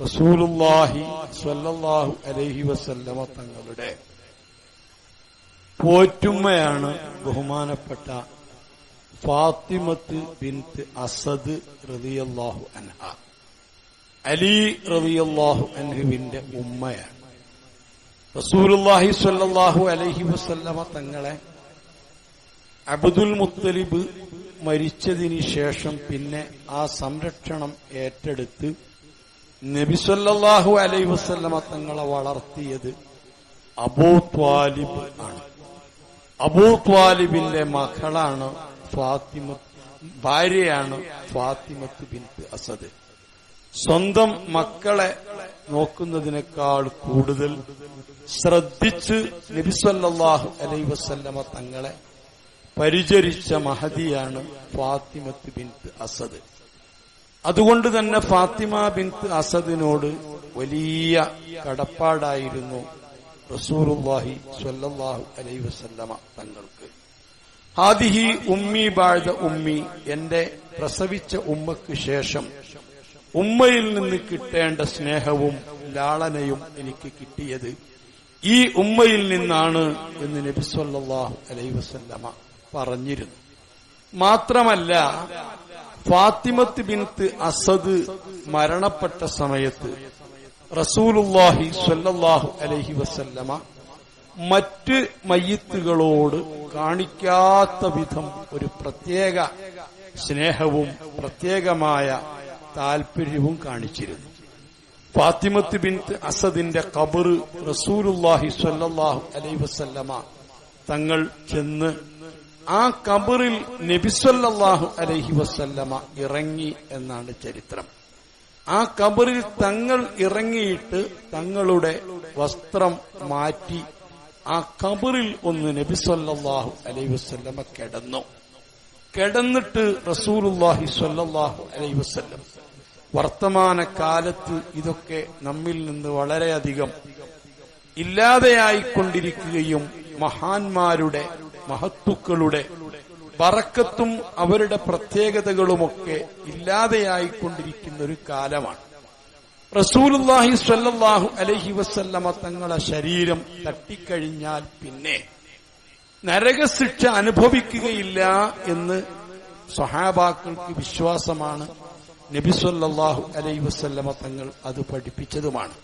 റസൂലുല്ലാഹി സ്വല്ലല്ലാഹു അലൈഹി വസല്ലമ തങ്ങളുടെ പോറ്റുമ്മയാണ് ബഹുമാനപ്പെട്ട ഫാത്തിമത്ത് ബിൻത്ത് അസദ് റളിയല്ലാഹു അൻഹ. അലി റളിയല്ലാഹു അൻഹുവിന്റെ ഉമ്മയാണ്. റസൂലുല്ലാഹി സ്വല്ലല്ലാഹു അലൈഹി വസല്ലമ തങ്ങളെ അബ്ദുൽ മുത്തലിബ് മരിച്ചതിന് ശേഷം പിന്നെ ആ സംരക്ഷണം ഏറ്റെടുത്ത് നബിസല്ലാഹു അലൈ വസല്ലമ തങ്ങളെ വളർത്തിയത് അബൂ ത്വാലിബ് ആണ്. അബൂ ത്വാലിബിന്റെ മകളാണ് ഫാത്തിമ ഭാര്യയാണ് ഫാത്തിമത്ത് ബിൻ അസദ്. സ്വന്തം മക്കളെ നോക്കുന്നതിനേക്കാൾ കൂടുതൽ ശ്രദ്ധിച്ച് നബിസല്ലാഹു അലൈ വസല്ലമ തങ്ങളെ പരിചരിച്ച മഹതിയാണ് ഫാത്തിമത്ത് ബിൻ അസദ്. അതുകൊണ്ട് തന്നെ ഫാത്തിമ ബിൻത്ത് അസദിനോട് വലിയ കടപ്പാടായിരുന്നു റസൂറുല്ലാഹി സ്വല്ലല്ലാഹു അലൈ വസല്ലമ തങ്ങൾക്ക്. ഹാദിഹി ഉമ്മി ബാഴ്ത ഉമ്മി എന്റെ പ്രസവിച്ച ഉമ്മക്ക് ശേഷം ഉമ്മയിൽ നിന്ന് കിട്ടേണ്ട സ്നേഹവും ലാളനയും എനിക്ക് കിട്ടിയത് ഈ ഉമ്മയിൽ നിന്നാണ് എന്ന് നബി സല്ലല്ലാഹു അലൈ വസല്ലമ പറഞ്ഞിരുന്നു. മാത്രമല്ല ഫാത്തിമത്ത് ബിൻത്ത് അസദ് മരണപ്പെട്ട സമയത്ത് റസൂലുല്ലാഹി സ്വല്ലല്ലാഹു അലഹി വസല്ലമ മറ്റ് മയ്യത്തുകളോട് കാണിക്കാത്ത വിധം ഒരു പ്രത്യേക സ്നേഹവും പ്രത്യേകമായ താൽപര്യവും കാണിച്ചിരുന്നു. ഫാത്തിമത്ത് ബിൻത്ത് അസദിന്റെ കബറ് റസൂലുല്ലാഹി സ്വല്ലല്ലാഹു അലൈഹി വസല്ലമ തങ്ങൾ ചെന്ന് ആ കബറിൽ നബിസ്വല്ലാഹു അലഹി വസല്ലമ ഇറങ്ങി എന്നാണ് ചരിത്രം. ആ കബറിൽ തങ്ങൾ ഇറങ്ങിയിട്ട് തങ്ങളുടെ വസ്ത്രം മാറ്റി ആ കബറിൽ ഒന്ന് നബിസ്വല്ലാഹു അലൈഹി വസല്ലമ കിടന്നു. കിടന്നിട്ട് റസൂലുല്ലാഹി സ്വല്ലാഹു അലൈഹി വസ്ല്ലം വർത്തമാന കാലത്ത് ഇതൊക്കെ നമ്മിൽ നിന്ന് വളരെയധികം ഇല്ലാതെയായിക്കൊണ്ടിരിക്കുകയും മഹാന്മാരുടെ മഹത്തുക്കളുടെ പറക്കത്തും അവരുടെ പ്രത്യേകതകളുമൊക്കെ ഇല്ലാതെയായിക്കൊണ്ടിരിക്കുന്ന ഒരു കാലമാണ്. റസൂലുല്ലാഹി സ്വല്ലല്ലാഹു അലഹി വസല്ലമ തങ്ങളെ ശരീരം തട്ടിക്കഴിഞ്ഞാൽ പിന്നെ നരകശിക്ഷ അനുഭവിക്കുകയില്ല എന്ന് സഹാബാക്കൾക്ക് വിശ്വാസമാണ്. നബിസ്വല്ലാഹു അലൈഹി വസല്ലമ തങ്ങൾ അത് പഠിപ്പിച്ചതുമാണ്.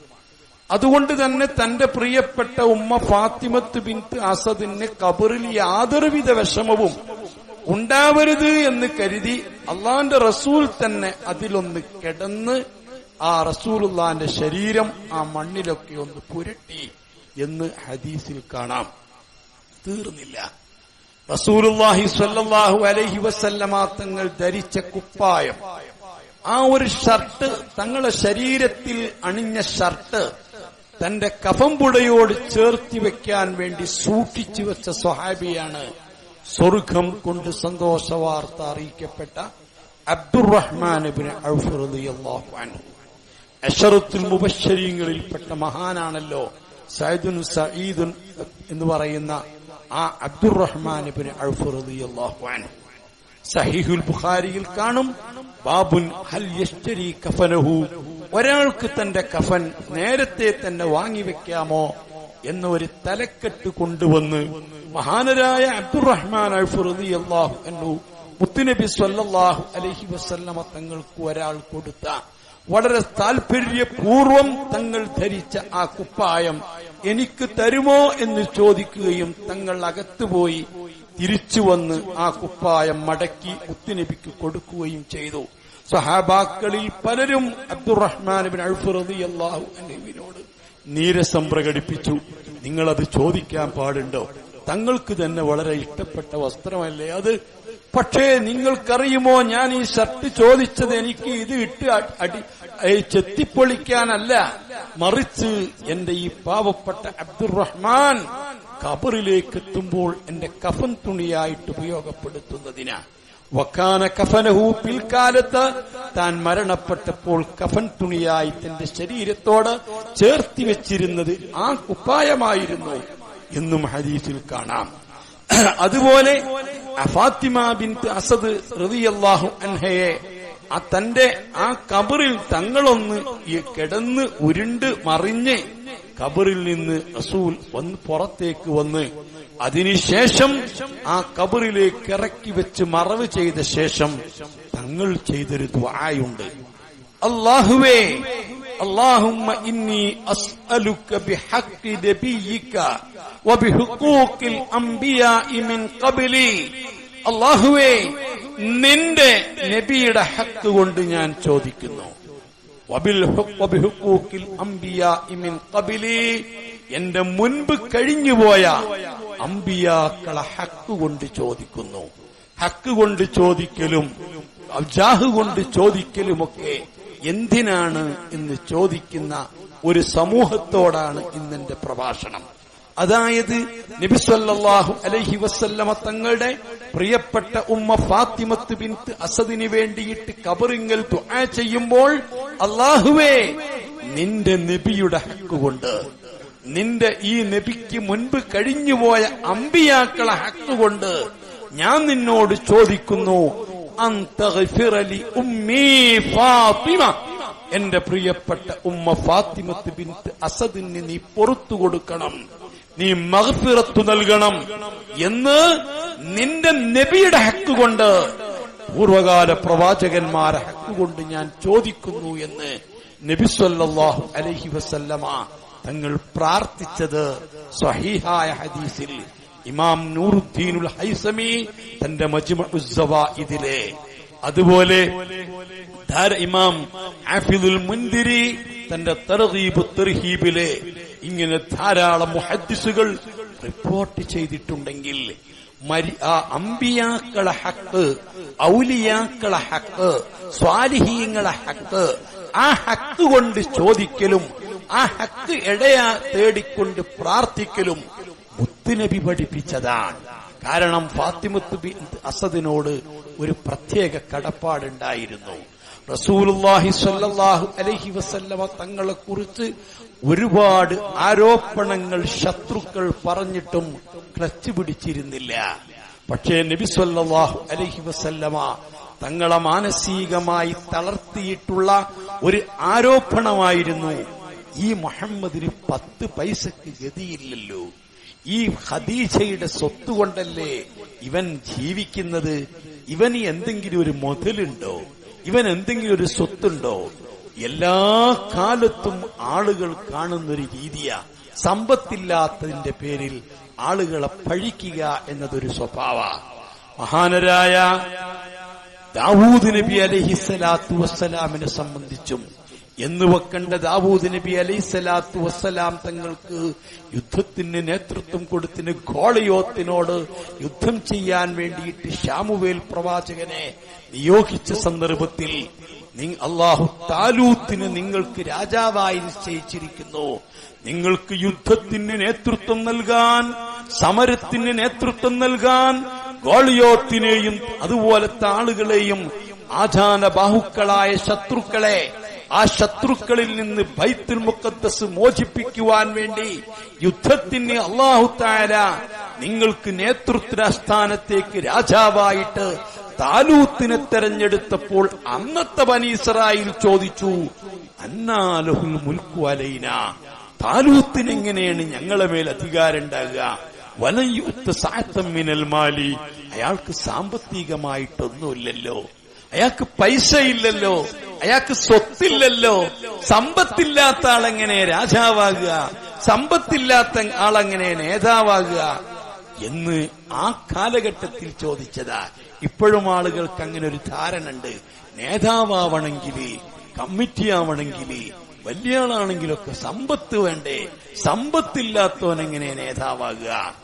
അതുകൊണ്ട് തന്നെ തന്റെ പ്രിയപ്പെട്ട ഉമ്മ ഫാത്തിമത്ത് ബിൻത്ത് അസദിന് കബറിൽ യാതൊരുവിധ വിഷമവും ഉണ്ടാവരുത് എന്ന് കരുതി അള്ളാന്റെ റസൂൽ തന്നെ അതിലൊന്ന് കിടന്ന് ആ റസൂലുള്ളാന്റെ ശരീരം ആ മണ്ണിലൊക്കെ ഒന്ന് പുരട്ടി എന്ന് ഹദീസിൽ കാണാം. തീർന്നില്ല. റസൂലുല്ലാഹി സ്വല്ലല്ലാഹു അലൈഹി വസല്ലമ തങ്ങൾ ധരിച്ച കുപ്പായം. ആ ഒരു ഷർട്ട് തങ്ങളുടെ ശരീരത്തിൽ അണിഞ്ഞ ഷർട്ട് തന്റെ കഫംപുടയോട് ചേർത്തി വെക്കാൻ വേണ്ടി സൂക്ഷിച്ചു വെച്ച സ്വഹാബിയാണ് സ്വർഗം കൊണ്ട് സന്തോഷ വാർത്ത അറിയിക്കപ്പെട്ട അബ്ദുറഹ്മാൻ അഷറത്തുൽ മുബശ്ശരീങ്ങളിൽപ്പെട്ട മഹാനാണല്ലോ സൈദുൻ സഈദുൻ എന്ന് പറയുന്ന ആ അബ്ദുറഹ്മാൻ അൻഹു. സഹീഹുൽ ബുഖാരിയിൽ കാണും ബാബുൻ ഹൽ യശ്തരി കഫനഹു ഒരാൾക്ക് തന്റെ കഫൻ നേരത്തെ തന്നെ വാങ്ങിവെക്കാമോ എന്ന ഒരു തലക്കെട്ട് കൊണ്ടുവന്ന് മഹാനരായ അബ്ദുറഹ്മാൻ അള്ളാഹു എന്നു മുത്തുനബി സല്ലാഹു അലഹി വസ്ല്ലമ തങ്ങൾക്ക് ഒരാൾ കൊടുത്ത. വളരെ താല്പര്യപൂർവം തങ്ങൾ ധരിച്ച ആ കുപ്പായം എനിക്ക് തരുമോ എന്ന് ചോദിക്കുകയും തങ്ങൾ അകത്തുപോയി തിരിച്ചു വന്ന് ആ കുപ്പായം മടക്കി മുത്തുനബിക്ക് കൊടുക്കുകയും ചെയ്തു. സഹാബാക്കളിൽ പലരും അബ്ദുറഹ്മാൻ അള്ളാഹു എന്നിവരോട് നീരസം പ്രകടിപ്പിച്ചു. നിങ്ങളത് ചോദിക്കാൻ പാടുണ്ടോ? തങ്ങൾക്ക് തന്നെ വളരെ ഇഷ്ടപ്പെട്ട വസ്ത്രമല്ലേ അത്? പക്ഷേ നിങ്ങൾക്കറിയുമോ ഞാൻ ഈ ഷർട്ട് ചോദിച്ചത് എനിക്ക് ഇത് ഇട്ട് അടി ചെത്തിപ്പൊളിക്കാനല്ല. മറിച്ച് എന്റെ ഈ പാവപ്പെട്ട അബ്ദുറഹ്മാൻ കബറിലേക്ക് എത്തുമ്പോൾ എന്റെ കഫൻ തുണിയായിട്ട് ഉപയോഗപ്പെടുത്തുന്നതിനാണ് വക്കാന കഫനഹു പിൽക്കാലത്ത് താൻ മരണപ്പെട്ടപ്പോൾ കഫൻ തുണിയായി തന്റെ ശരീരത്തോട് ചേർത്തി വെച്ചിരുന്നത് ആ കുപ്പായമായിരുന്നു എന്നും ഹദീസിൽ കാണാം. അതുപോലെ ഫാത്തിമ അസദ് റളിയല്ലാഹു അൻഹയെ ആ തന്റെ ആ കബറിൽ തങ്ങളൊന്ന് ഈ കിടന്ന് ഉരുണ്ട് മറിഞ്ഞ് കബറിൽ നിന്ന് റസൂൽ വന്ന് പുറത്തേക്ക് വന്ന് അതിനുശേഷം ആ കബറിലേക്ക് ഇറക്കി വെച്ച് മറവ് ചെയ്ത ശേഷം തങ്ങൾ ചെയ്തൊരു ദ്വായുണ്ട് അള്ളാഹുവേ اللهم إني أسألك بحق نبيك وبحقوق الأنبياء من قبلي അള്ളാഹുവേ നിന്റെ നബിയുടെ ഹക്ക് കൊണ്ട് ഞാൻ ചോദിക്കുന്നു വബിൽ ഹുക് വബിഹുക്കൂക്കിൽ അംബിയാഇ മിൻ ഖബിലി എന്റെ മുൻപ് കഴിഞ്ഞുപോയ അമ്പിയാക്കളെ ഹക്ക് കൊണ്ട് ചോദിക്കുന്നു. ഹക്ക് കൊണ്ട് ചോദിക്കലും ജാഹ് കൊണ്ട് ചോദിക്കലുമൊക്കെ എന്തിനാണ് എന്ന് ചോദിക്കുന്ന ഒരു സമൂഹത്തോടാണ് ഇന്നെന്റെ പ്രഭാഷണം. അതായത് നബിസ്വല്ലാഹു അലഹി വസല്ലമ തങ്ങളുടെ പ്രിയപ്പെട്ട ഉമ്മ ഫാത്തിമത്ത് ബിൻത്ത് അസദിന് വേണ്ടിയിട്ട് കബറിങ്ങൽ ദുആ ചെയ്യുമ്പോൾ അള്ളാഹുവേ നിന്റെ നബിയുടെ ഹക്കുകൊണ്ട് നിന്റെ ഈ നബിക്ക് മുൻപ് കഴിഞ്ഞുപോയ അമ്പിയാക്കളെ ഹക്കുകൊണ്ട് ഞാൻ നിന്നോട് ചോദിക്കുന്നു ഫാത്തിമ? എന്റെ പ്രിയപ്പെട്ട ഉമ്മ ഫാത്തിമത്ത് ബിൻത്ത് അസദിന് നീ പുറത്തു കൊടുക്കണം നീ മഹഫിറത്തു നൽകണം എന്ന് നിന്റെ നബിയുടെ ഹക്ക് കൊണ്ട് പൂർവകാല പ്രവാചകന്മാരെ ഹക്ക് കൊണ്ട് ഞാൻ ചോദിക്കുന്നു എന്ന് നബിസ്വല്ലാഹു അലഹി വസല്ലമ തങ്ങൾ പ്രാർത്ഥിച്ചത് സ്വഹീഹായ ഹദീസിൽ. ഇമാം നൂറുദ്ദീനുൽ ഹൈസമി തന്റെ മജ്മുസവ ഇതിലെ അതുപോലെ ഇമാം ആഫിദുൽ മുന്തിരി തന്റെ തർഹീബ് തെർഹീബിലെ ഇങ്ങനെ ധാരാളം മുഹദ്ദിസുകൾ റിപ്പോർട്ട് ചെയ്തിട്ടുണ്ടെങ്കിൽ അമ്പിയാക്കളെ ഹക്ക് ഔലിയാക്കളെ ഹക്ക് സ്വാലിഹീങ്ങളെ ഹക്ക് ആ ഹക്ക് കൊണ്ട് ചോദിക്കലും ആ ഹക്ക് എടയാ തേടിക്കൊണ്ട് പ്രാർത്ഥിക്കലും മുത്തുനബി പഠിപ്പിച്ചതാണ്. കാരണം ഫാത്തിമത്ത് അസദിനോട് ഒരു പ്രത്യേക കടപ്പാടുണ്ടായിരുന്നു. റസൂലുല്ലാഹി സല്ലാഹു അലഹി വസല്ലമ തങ്ങളെ കുറിച്ച് ഒരുപാട് ആരോപണങ്ങൾ ശത്രുക്കൾ പറഞ്ഞിട്ടും ക്ലച്ച് പിടിച്ചിരുന്നില്ല. പക്ഷേ നബി സല്ലാഹു അലഹി വസല്ലമ തങ്ങളെ മാനസികമായി തളർത്തിയിട്ടുള്ള ഒരു ആരോപണമായിരുന്നു. ഈ മുഹമ്മദിന് പത്ത് പൈസക്ക് ഗതിയില്ലല്ലോ. ഈ ഖദീജയുടെ സ്വത്ത് കൊണ്ടല്ലേ ഇവൻ ജീവിക്കുന്നത്? ഇവന് എന്തെങ്കിലും ഒരു മുതലുണ്ടോ? ഇവൻ എന്തെങ്കിലും ഒരു സ്വത്തുണ്ടോ? എല്ലാ കാലത്തും ആളുകൾ കാണുന്നൊരു രീതിയാ. സമ്പത്തില്ലാത്തതിന്റെ പേരിൽ ആളുകളെ പഴിക്കുക എന്നതൊരു സ്വഭാവ. മഹാനരായ ദാവൂദ് നബി അലഹിസലാത്തു വസ്സലാമിനെ സംബന്ധിച്ചും എന്ന് വെക്കേണ്ട ദാവൂദ് നബി അലൈഹി സ്വലാത്തു വസ്സലാം തങ്ങൾക്ക് യുദ്ധത്തിന് നേതൃത്വം കൊടുത്തിന് ഗോളയോത്തിനോട് യുദ്ധം ചെയ്യാൻ വേണ്ടിയിട്ട് ഷാമുവേൽ പ്രവാചകനെ നിയോഗിച്ച സന്ദർഭത്തിൽ അള്ളാഹു താലൂത്തിന് നിങ്ങൾക്ക് രാജാവായി നിശ്ചയിച്ചിരിക്കുന്നു. നിങ്ങൾക്ക് യുദ്ധത്തിന് നേതൃത്വം നൽകാൻ സമരത്തിന് നേതൃത്വം നൽകാൻ ഗോളിയോത്തിനെയും അതുപോലത്തെ ആളുകളെയും ആചാന ബാഹുക്കളായ ശത്രുക്കളെ ആ ശത്രുക്കളിൽ നിന്ന് ബൈത്തുൽ മുക്കത്തസ് മോചിപ്പിക്കുവാൻ വേണ്ടി യുദ്ധത്തിന് അള്ളാഹു താര നിങ്ങൾക്ക് നേതൃത്വസ്ഥാനത്തേക്ക് രാജാവായിട്ട് താലൂത്തിനെ തെരഞ്ഞെടുത്തപ്പോൾ അന്നത്തെ ബനീസറായിൽ ചോദിച്ചു അന്നാലഹുൽ മുൽക്കു അലൈന? താലൂത്തിന് എങ്ങനെയാണ് ഞങ്ങളെ മേൽ അധികാരം ഉണ്ടാകുക? വലയുത്ത സാത്തം മിനൽ മാലി. അയാൾക്ക് സാമ്പത്തികമായിട്ടൊന്നുമില്ലല്ലോ. അയാൾക്ക് പൈസ ഇല്ലല്ലോ അയാൾക്ക് സ്വത്തില്ലല്ലോ. സമ്പത്തില്ലാത്ത ആളെങ്ങനെ രാജാവാകുക? സമ്പത്തില്ലാത്ത ആളെങ്ങനെ നേതാവാകുക? എന്ന് ആ കാലഘട്ടത്തിൽ ചോദിച്ചതാ. ഇപ്പോഴും ആളുകൾക്ക് അങ്ങനെ ഒരു ധാരണ ഉണ്ട് നേതാവാവണമെങ്കിൽ കമ്മിറ്റി ആവണമെങ്കിൽ വലിയ ആളാണെങ്കിലൊക്കെ സമ്പത്ത് വേണ്ടേ? സമ്പത്തില്ലാത്തവൻ സമ്പത്തില്ലാത്തവനെങ്ങനെ നേതാവാകുക?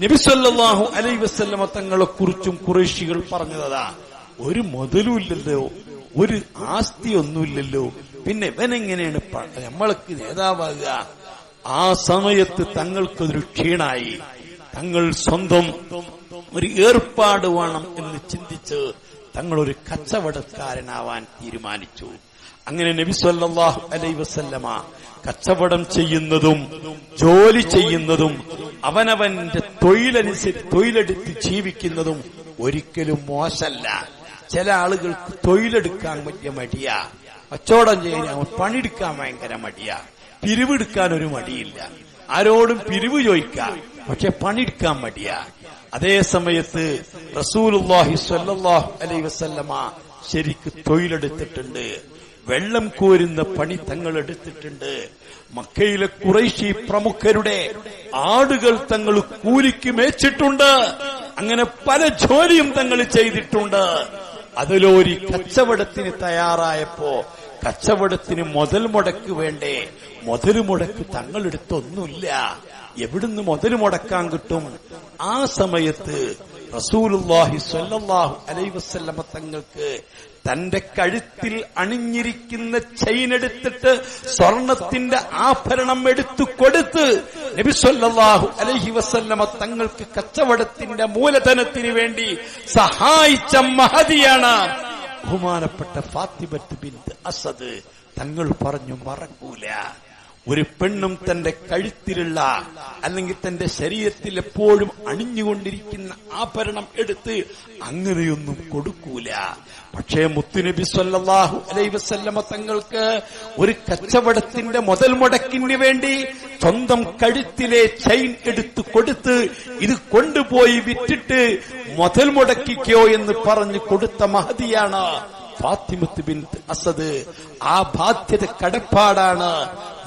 നബിസ്വല്ലാഹു അലൈ വസ്ല്ലമ തങ്ങളെ കുറിച്ചും കുറേശികൾ പറഞ്ഞതാ. ഒരു മുതലുമില്ലല്ലോ. ഒരു ആസ്തി ഒന്നുമില്ലല്ലോ പിന്നെ ഇവനെങ്ങനെയാണ് നമ്മൾക്ക് നേതാവാകുക? ആ സമയത്ത് തങ്ങൾക്കൊരു ക്ഷീണായി. തങ്ങൾ സ്വന്തം ഒരു ഏർപ്പാട് വേണം എന്ന് ചിന്തിച്ച് തങ്ങൾ ഒരു കച്ചവടക്കാരനാവാൻ തീരുമാനിച്ചു. അങ്ങനെ നബി സല്ലാഹു അലൈ വസല്ലമ കച്ചവടം ചെയ്യുന്നതും ജോലി ചെയ്യുന്നതും അവനവന്റെ തൊഴിലനുസരിച്ച് തൊഴിലെടുത്ത് ജീവിക്കുന്നതും ഒരിക്കലും മോശല്ല ചില ആളുകൾക്ക് തൊഴിലെടുക്കാൻ വലിയ മടിയാ. കച്ചവടം ചെയ്യാൻ പണിയെടുക്കാൻ ഭയങ്കര മടിയാ. പിരിവെടുക്കാൻ ഒരു മടിയില്ല. ആരോടും പിരിവ് ചോദിക്കാം. പക്ഷെ പണിയെടുക്കാൻ മടിയാ. അതേ സമയത്ത് റസൂലുല്ലാഹി സ്വല്ലല്ലാഹു അലൈഹി വസല്ലമ ശരിക്ക് തൊഴിലെടുത്തിട്ടുണ്ട്. വെള്ളം കോരുന്ന പണി തങ്ങൾ എടുത്തിട്ടുണ്ട്. മക്കയിലെ കുറൈശി പ്രമുഖരുടെ ആടുകൾ തങ്ങൾ കൂലിക്ക് മേച്ചിട്ടുണ്ട്. അങ്ങനെ പല ജോലിയും തങ്ങൾ ചെയ്തിട്ടുണ്ട്. അതിലൊരു കച്ചവടത്തിന് തയ്യാറായപ്പോ കച്ചവടത്തിന് മുതൽ മുടക്ക് വേണ്ടേ? മുതൽ മുടക്ക് തങ്ങളെടുത്തൊന്നുമില്ല. എവിടുന്ന് മുതൽ മുടക്കാൻ കിട്ടും? ആ സമയത്ത് സ്വല്ലല്ലാഹു അലൈഹി തങ്ങൾക്ക് തന്റെ കഴുത്തിൽ അണിഞ്ഞിരിക്കുന്ന ചെയിൻ എടുത്തിട്ട് സ്വർണത്തിന്റെ ആഭരണം എടുത്തു കൊടുത്ത് നബി സല്ലല്ലാഹു അലൈഹി വസല്ലമ തങ്ങൾക്ക് കച്ചവടത്തിന്റെ മൂലധനത്തിന് വേണ്ടി സഹായിച്ച മഹതിയാണ് ബഹുമാനപ്പെട്ട ഫാത്തിബത്ത് ബിന്ത് അസദ്. തങ്ങൾ പറഞ്ഞു മറക്കൂല. ഒരു പെണ്ണും തന്റെ കഴുത്തിലുള്ള അല്ലെങ്കിൽ തന്റെ ശരീരത്തിൽ എപ്പോഴും അണിഞ്ഞുകൊണ്ടിരിക്കുന്ന ആഭരണം എടുത്ത് അങ്ങനെയൊന്നും കൊടുക്കൂല. പക്ഷേ മുത്തുനബി സല്ലാഹു അലൈ വസല്ലമ തങ്ങൾക്ക് ഒരു കച്ചവടത്തിന്റെ മുതൽ മുടക്കിന് വേണ്ടി സ്വന്തം കഴുത്തിലെ ചെയിൻ എടുത്തു കൊടുത്ത് ഇത് കൊണ്ടുപോയി വിറ്റിട്ട് മുതൽ മുടക്കിക്കോ എന്ന് പറഞ്ഞു കൊടുത്ത മഹതിയാണ് ഫാത്തിമത്ത് ബിൻ അസദ്. ആ ബാധ്യത കടപ്പാടാണ്.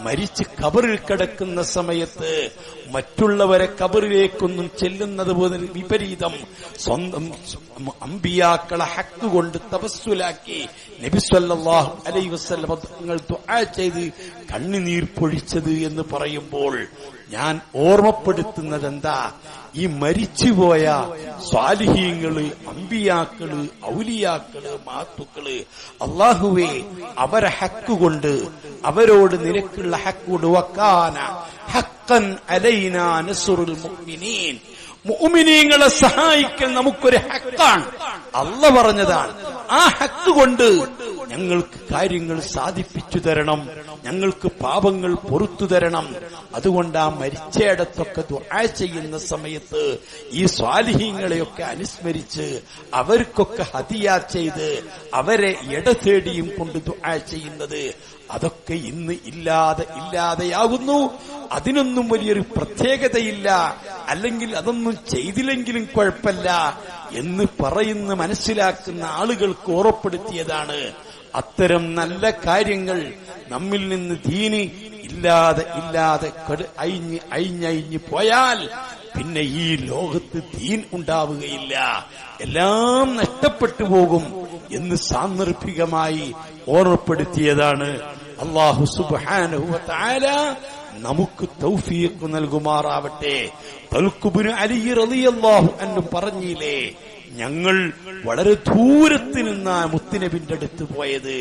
മരിച്ച് കബറിൽ കിടക്കുന്ന സമയത്ത് മറ്റുള്ളവരെ കബറിലേക്കൊന്നും ചെല്ലുന്നത് പോലെ വിപരീതം. സ്വന്തം അമ്പിയാക്കളെ ഹക്ക് കൊണ്ട് തപസ്സുലാക്കി നബിസ്വല്ലാഹു അലൈ വസ്ലമ തങ്ങൾ ചെയ്ത് കണ്ണുനീർ പൊഴിച്ചത് എന്ന് പറയുമ്പോൾ ഞാൻ ഓർമ്മപ്പെടുത്തുന്നത് എന്താ ഈ മരിച്ചുപോയ സ്വാലിഹീങ്ങൾ അമ്പിയാക്കൾ ഔലിയാക്കൾ മാത്തുക്കൾ അള്ളാഹുവേ അവരെ ഹക്ക് കൊണ്ട് അവരോട് നിനക്കുള്ള ഹക്കോട് വക്കാന ഹക്കൻ അലൈന നസുറുൽ മുഅ്മിനീൻ. മുഅ്മിനീങ്ങളെ സഹായിക്കൽ നമുക്കൊരു ഹക്കാണ്. അല്ല പറഞ്ഞതാണ് ആ ഹക്ക് കൊണ്ട് ഞങ്ങൾക്ക് കാര്യങ്ങൾ സാധിപ്പിച്ചു തരണം. ഞങ്ങൾക്ക് പാപങ്ങൾ പൊറത്തു തരണം. അതുകൊണ്ട് ആ മരിച്ചയിടത്തൊക്കെ ദുആ ചെയ്യുന്ന സമയത്ത് ഈ സ്വാലിഹീങ്ങളെയൊക്കെ അനുസ്മരിച്ച് അവർക്കൊക്കെ ഹതിയ ചെയ്ത് അവരെ ഇടതേടിയും കൊണ്ട് ദുആ ചെയ്യുന്നത് അതൊക്കെ ഇന്ന് ഇല്ലാതെ ഇല്ലാതെയാകുന്നു. അതിനൊന്നും വലിയൊരു പ്രത്യേകതയില്ല. അല്ലെങ്കിൽ അതൊന്നും ചെയ്തില്ലെങ്കിലും കുഴപ്പമില്ല എന്ന് പറയുന്ന മനസ്സിലാക്കുന്ന ആളുകൾക്ക് ഓർപ്പെടുത്തിയതാണ് അത്തരം നല്ല കാര്യങ്ങൾ നമ്മിൽ നിന്ന് ദീന് ഇല്ലാതെ ഇല്ലാതെ അയിഞ്ഞ് അയിഞ്ഞയിഞ്ഞ് പോയാൽ പിന്നെ ഈ ലോകത്ത് ദീൻ ഉണ്ടാവുകയില്ല. എല്ലാം നഷ്ടപ്പെട്ടു പോകും എന്ന് സാന്ദർഭികമായി ഓർമ്മപ്പെടുത്തിയതാണ് അള്ളാഹു സുബാനുഹുല നമുക്ക് തൗഫീഖ് നൽകുമാറാവട്ടെ. തൽക്കുബിന് അലി റളിയല്ലാഹു പറഞ്ഞില്ലേ ഞങ്ങൾ വളരെ ദൂരത്ത് നിന്നാ മുത്തുനബിന്റെ അടുത്ത് പോയത്.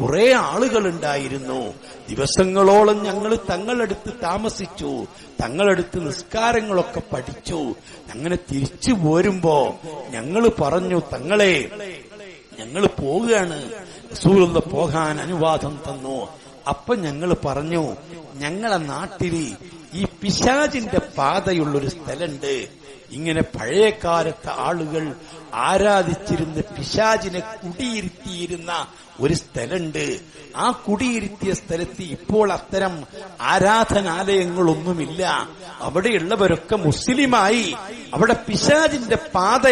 കുറെ ആളുകൾ ഉണ്ടായിരുന്നു ദിവസങ്ങളോളം ഞങ്ങൾ തങ്ങളടുത്ത് താമസിച്ചു. തങ്ങളടുത്ത് നിസ്കാരങ്ങളൊക്കെ പഠിച്ചു. അങ്ങനെ തിരിച്ചു പോരുമ്പോ ഞങ്ങൾ പറഞ്ഞു തങ്ങളെ ഞങ്ങൾ പോവുകയാണ്. റസൂലുള്ള പോകാൻ അനുവാദം തന്നു. അപ്പൊ ഞങ്ങൾ പറഞ്ഞു ഞങ്ങളെ നാട്ടിൽ ഈ പിശാചിന്റെ പാതയുള്ളൊരു സ്ഥലമുണ്ട് ഇങ്ങനെ പഴയ കാലത്ത് ആളുകൾ ആരാധിച്ചിരുന്ന പിശാചിനെ കുടിയിരുത്തിയിരുന്ന ഒരു സ്ഥലമുണ്ട്. ആ കുടിയിരുത്തിയ സ്ഥലത്ത് ഇപ്പോൾ അത്തരം ആരാധനാലയങ്ങളൊന്നുമില്ല. അവിടെയുള്ളവരൊക്കെ മുസ്ലിമായി. അവിടെ പിശാചിന്റെ പാത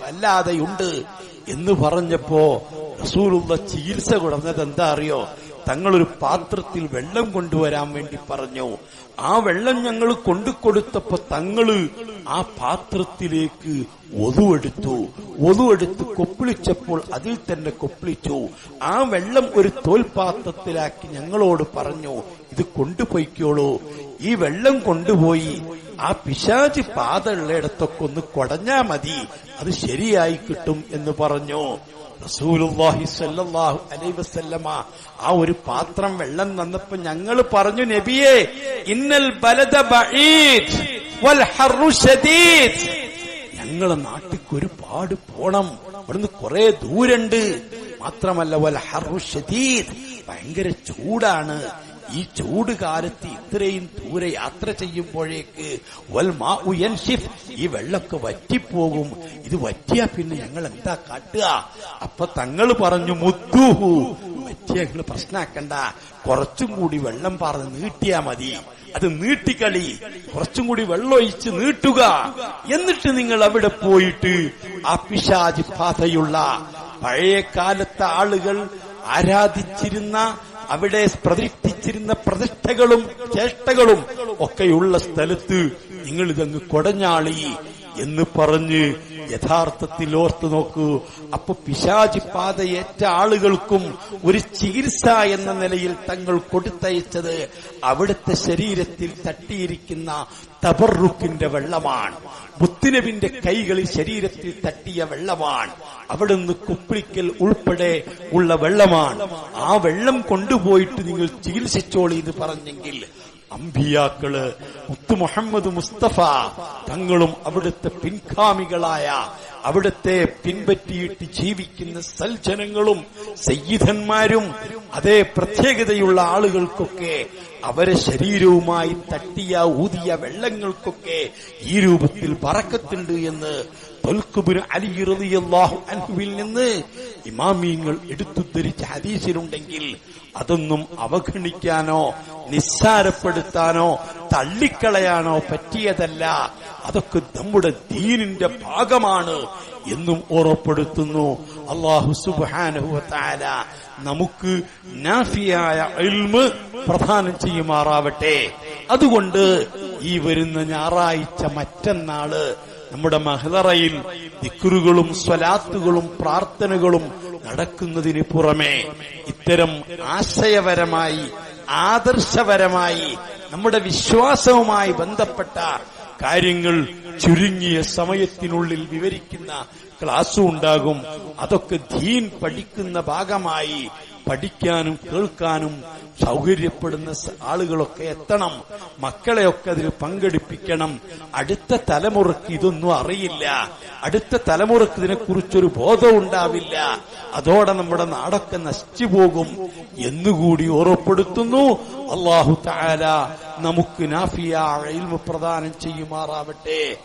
വല്ലാതെയുണ്ട് എന്ന് പറഞ്ഞപ്പോ റസൂലുള്ള ചികിത്സ കൊടുന്നത് എന്താ അറിയോ? തങ്ങളൊരു പാത്രത്തിൽ വെള്ളം കൊണ്ടുവരാൻ വേണ്ടി പറഞ്ഞു. ആ വെള്ളം ഞങ്ങൾ കൊണ്ടുകൊടുത്തപ്പോ തങ്ങൾ ആ പാത്രത്തിലേക്ക് ഒതുവെടുത്തു. ഒതുവെടുത്ത് കൊപ്പിളിച്ചപ്പോൾ അതിൽ തന്നെ കൊപ്പിളിച്ചു. ആ വെള്ളം ഒരു തോൽപാത്രത്തിലാക്കി ഞങ്ങളോട് പറഞ്ഞു ഇത് കൊണ്ടുപോയിക്കോളൂ. ഈ വെള്ളം കൊണ്ടുപോയി ആ പിശാചി പാത ഉള്ളിടത്തൊക്കെ ഒന്ന് കൊടഞ്ഞാ മതി. അത് ശരിയായി കിട്ടും എന്ന് പറഞ്ഞു. സല്ലല്ലാഹു അലൈഹി വസല്ലമ ആ ഒരു പാത്രം വെള്ളം തന്നപ്പോ ഞങ്ങൾ പറഞ്ഞു നബിയെ ഇന്നൽ ബലദ ബഈദ് വൽ ഹർറു ഞങ്ങളെ നാട്ടിക്ക് ഒരുപാട് പോണം. ഇവിടുന്ന് കുറെ ദൂരണ്ട്. മാത്രമല്ല വൽ ഹർറു ഭയങ്കര ചൂടാണ്. ഈ ചൂട് കാലത്ത് ഇത്രയും ദൂരെ യാത്ര ചെയ്യുമ്പോഴേക്ക് വൽ മാ ഉയൻഷിഫ് ഈ വെള്ളമൊക്കെ വറ്റിപ്പോകും. ഇത് വറ്റിയാ പിന്നെ ഞങ്ങൾ എന്താ കാട്ടുക? അപ്പൊ തങ്ങൾ പറഞ്ഞു മുത്തുഹു വറ്റിയ പ്രശ്നാക്കണ്ട. കുറച്ചും കൂടി വെള്ളം പറഞ്ഞ് നീട്ടിയാ മതി. അത് നീട്ടിക്കളി. കുറച്ചും കൂടി വെള്ളമൊഴിച്ച് നീട്ടുക. എന്നിട്ട് നിങ്ങൾ അവിടെ പോയിട്ട് ആ പിശാജ് പാതയുള്ള പഴയ കാലത്തെ ആളുകൾ ആരാധിച്ചിരുന്ന അവിടെ പ്രതിഷ്ഠിച്ചിരുന്ന പ്രതിഷ്ഠകളും ചേഷ്ടകളും ഒക്കെയുള്ള സ്ഥലത്ത് നിങ്ങൾ ഇതങ്ങ് കൊടഞ്ഞാളി എന്ന് പറഞ്ഞ് യഥാർത്ഥത്തിൽ ഓർത്തു നോക്കൂ. അപ്പൊ പിശാചി പാതയേറ്റ ആളുകൾക്കും ഒരു ചികിത്സ എന്ന നിലയിൽ തങ്ങൾ കൊടുത്തയച്ചത് അവിടുത്തെ ശരീരത്തിൽ തട്ടിയിരിക്കുന്ന തബറുക്കിന്റെ വെള്ളമാണ്. മുത്തുനബിന്റെ കൈകളിൽ ശരീരത്തിൽ തട്ടിയ വെള്ളമാണ്. അവിടുന്ന് കുപ്പിളിക്കൽ ഉൾപ്പെടെ ഉള്ള വെള്ളമാണ്. ആ വെള്ളം കൊണ്ടുപോയിട്ട് നിങ്ങൾ ചികിത്സിച്ചോളി എന്ന് പറഞ്ഞെങ്കിൽ അമ്പിയാക്കൾ മുത്തു മുഹമ്മദ് മുസ്തഫ തങ്ങളും അവിടുത്തെ പിൻഗാമികളായ അവിടുത്തെ പിൻപറ്റിയിട്ട് ജീവിക്കുന്ന സൽജനങ്ങളും സയ്യിധന്മാരും അതേ പ്രത്യേകതയുള്ള ആളുകൾക്കൊക്കെ അവരെ ശരീരവുമായി തട്ടിയ ഊതിയ വെള്ളങ്ങൾക്കൊക്കെ ഈ രൂപത്തിൽ പറക്കത്തുണ്ട് എന്ന് അൻഹുവിൽ നിന്ന് ഇമാമീങ്ങൾ എടുത്തുദ്ധരിച്ച ഹദീസിലുണ്ടെങ്കിൽ അതൊന്നും അവഗണിക്കാനോ നിസ്സാരപ്പെടുത്താനോ തള്ളിക്കളയാനോ പറ്റിയതല്ല. അതൊക്കെ നമ്മുടെ ദീനിന്റെ ഭാഗമാണ് എന്നും ഓർമ്മപ്പെടുത്തുന്നു അള്ളാഹു സുബാനുഹത്താല നമുക്ക് നാഫിയായ ഇൽമ് പ്രദാനം ചെയ്യുമാറാവട്ടെ. അതുകൊണ്ട് ഈ വരുന്ന ഞായറാഴ്ച മറ്റന്നാൾ നമ്മുടെ മഹദറയിൽ ദിക്കുറുകളും സ്വലാത്തുകളും പ്രാർത്ഥനകളും നടക്കുന്നതിന് പുറമെ ഇത്തരം ആശയപരമായി ആദർശപരമായി നമ്മുടെ വിശ്വാസവുമായി ബന്ധപ്പെട്ട കാര്യങ്ങൾ ചുരുങ്ങിയ സമയത്തിനുള്ളിൽ വിവരിക്കുന്ന ക്ലാസ്സും ഉണ്ടാകും അതൊക്കെ ദീൻ പഠിക്കുന്ന ഭാഗമായി പഠിക്കാനും കേൾക്കാനും സൗകര്യപ്പെടുന്ന ആളുകളൊക്കെ എത്തണം. മക്കളെയൊക്കെ അതിൽ പങ്കെടുപ്പിക്കണം. അടുത്ത തലമുറയ്ക്ക് ഇതൊന്നും അറിയില്ല. അടുത്ത തലമുറയ്ക്ക് ഇതിനെക്കുറിച്ചൊരു ബോധം ഉണ്ടാവില്ല. അതോടെ നമ്മുടെ നാടൊക്കെ നശിച്ചു പോകും എന്നുകൂടി ഓർപ്പെടുത്തുന്നു അള്ളാഹു താല നമുക്ക് നാഫിയ പ്രദാനം ചെയ്യുമാറാവട്ടെ.